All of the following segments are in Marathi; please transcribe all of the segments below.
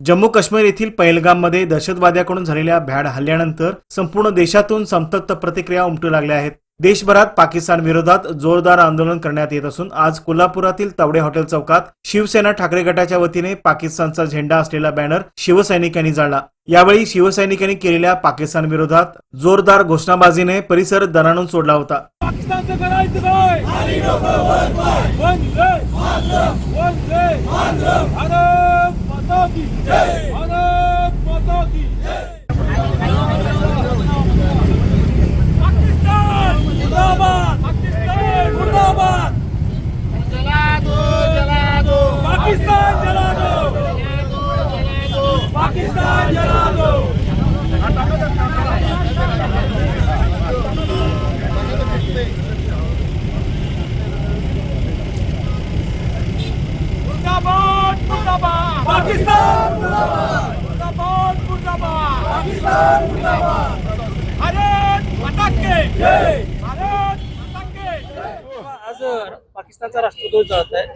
जम्मू काश्मीर येथील पहलगाममध्ये दहशतवाद्याकडून झालेल्या भ्याड हल्ल्यानंतर संपूर्ण देशातून संतप्त प्रतिक्रिया उमटू लागल्या आहेत. देशभरात पाकिस्तान विरोधात जोरदार आंदोलन करण्यात येत असून आज कोल्हापुरातील तवडे हॉटेल चौकात शिवसेना ठाकरे गटाच्या वतीने पाकिस्तानचा झेंडा असलेला बॅनर शिवसैनिकांनी जाळला. यावेळी शिवसैनिकांनी केलेल्या पाकिस्तान विरोधात जोरदार घोषणाबाजीने परिसर दणाणून सोडला होता. पाकिस्तानचं करायचं काय वंदे वंदे भारत माता की भारत माता की पाकिस्तान मुर्दाबाद पाकिस्तान मुर्दाबाद पाकिस्तान जला दो पाकिस्तान जला दो मुर्दाबाद मुर्दाबाद पाकिस्तान मुर्दाबाद मुर्दाबाद मुर्दाबाद पाकिस्तान मुर्दाबाद भारत माता के जय भारत माता के जय आज पाकिस्तानचा राष्ट्रध्वज जात आहे.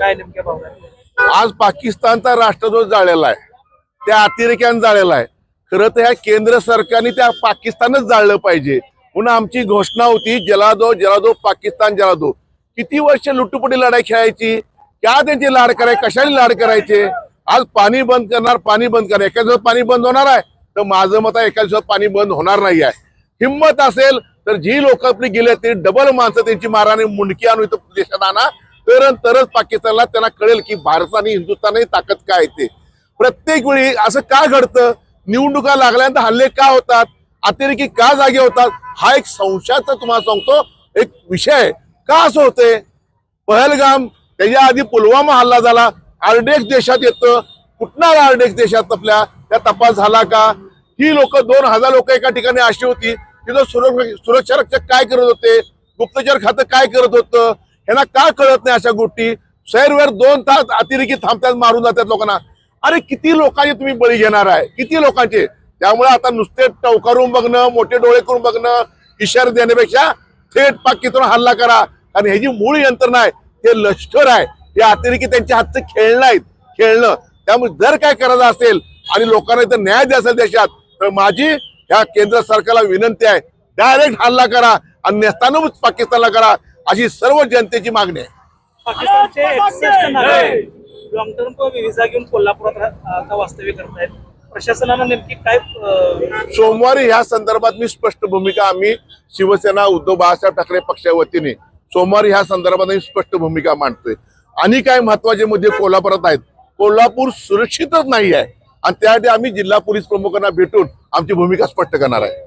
काय नेमक्या भावना? आज पाकिस्तानचा राष्ट्रध्वज जाळलेला आहे. त्या अतिरेक्यानं जाळलेला आहे. खरं तर ह्या केंद्र सरकारने त्या पाकिस्तानच जाळलं पाहिजे. म्हणून आमची घोषणा होती जलादो जलादो पाकिस्तान जलादो. किती वर्ष लुटुपुटी लढाई खेळायची? क्या त्यांची लाड कराय कशाने लाड करायचे? आज पाणी बंद करणार पाणी बंद करणार. एका दिवसात पाणी बंद होणार आहे. तर माझं मत आहे एका दिवसात पाणी बंद होणार नाही आहे. हिंमत असेल तर जी लोक आपली गेले ते डबल माणसं त्यांची माराने मुंडकी आणून इथं देशात आणा. तरच पाकिस्तानला त्यांना कळेल की भारताने हिंदुस्थानही ताकद काय आहे ते. प्रत्येक वेळी असं का घडतं? निवडणुका लागल्यानंतर हल्ले का होतात? अतिरेकी का जागे होतात? हा एक संशयाचा तुम्हाला सांगतो एक विषय का असं होतंय? पहलगाम त्याच्या आधी पुलवामा हल्ला झाला. आरडेक्स देशात येतं. कुठणार आरडेक्स देशात आपल्या? त्या तपास झाला का? ही लोक दोन हजार लोक एका ठिकाणी अशी होती. तिथं सुरक्षा सुरक्षा रक्षक काय करत होते? गुप्तचर खातं काय करत होतं? यांना का कळत नाही अशा गोष्टी? शहरवर दोन तास अतिरेकी थांबतात मारून जातात लोकांना. अरे किती लोकांचे तुम्ही बळी घेणार आहे? किती लोकांचे? त्यामुळे आता नुसते टवकारून बघणं मोठे डोळे करून बघणं इशारे देण्यापेक्षा थेट पाकिस्तान हल्ला करा. आणि ह्याची मूळ यंत्रणा आहे ते लष्कर आहे. हे अतिरेकी त्यांच्या हातचं खेळणं आहेत. खेळणं. त्यामुळे जर काय करायचं असेल आणि लोकांना इथं न्याय द्यायचा देशात तर माझी ह्या केंद्र सरकारला विनंती आहे डायरेक्ट हल्ला करा. आणि नेस्तानच पाकिस्तानला करा. अशी सर्व जनतेची मागणी आहे. लॉंग टर्म व्हिसा घेऊन कोल्हापुरात आता वास्तव्य करत आहेत प्रशासनानं नेमकी काय सोमवारी ह्या संदर्भात मी स्पष्ट भूमिका आम्ही शिवसेना उद्धव बाळासाहेब ठाकरे पक्षाच्या वतीने सोमवारी ह्या संदर्भात आम्ही स्पष्ट भूमिका मांडतोय. आणि काय महत्त्वाचे मुद्दे कोल्हापुरात आहेत. कोल्हापूर सुरक्षितच नाही आहे आणि त्यासाठी आम्ही जिल्हा पोलीस प्रमुखांना भेटून आमची भूमिका स्पष्ट करणार आहे.